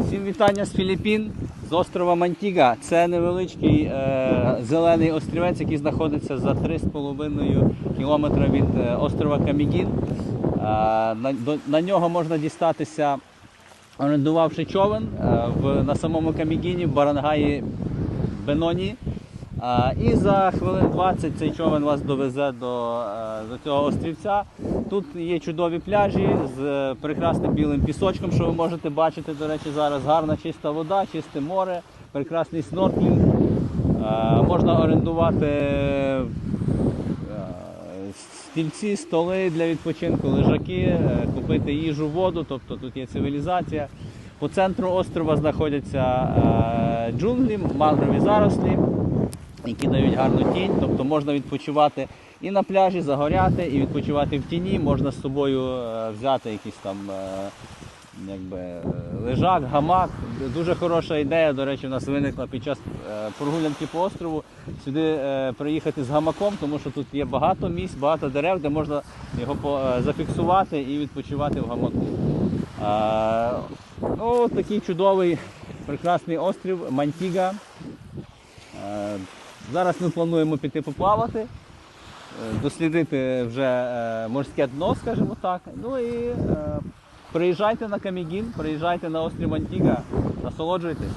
Всім вітання з Філіппін, з острова Мантіга. Це невеличкий е, зелений острівець, який знаходиться за 3,5 кілометра від е, острова Камігін. Е, на, до, на нього можна дістатися, орендувавши човен е, в, на самому Камігіні в Барангаї Беноні. А, і за хвилин 20 цей човен вас довезе до, е, до цього острівця. Тут є чудові пляжі з е, прекрасним білим пісочком, що ви можете бачити. До речі, зараз гарна чиста вода, чисте море, прекрасний снорклінг. Е, Можна орендувати е, стільці, столи для відпочинку, лежаки, е, купити їжу, воду, тобто тут є цивілізація. По центру острова знаходяться е, джунглі, мангрові зарослі які дають гарну тінь, тобто можна відпочивати і на пляжі, загоряти, і відпочивати в тіні. Можна з собою е, взяти якийсь там е, якби, лежак, гамак. Дуже хороша ідея, до речі, у нас виникла під час е, прогулянки по острову сюди приїхати з гамаком, тому що тут є багато місць, багато дерев, де можна його зафіксувати і відпочивати в гамаку. Ну, такий чудовий, прекрасний острів Мантіга. Зараз ми плануємо піти поплавати, е, дослідити вже е, морське дно, скажімо так. Ну і е, приїжджайте на Камігін, приїжджайте на острів Антіга, насолоджуйтесь.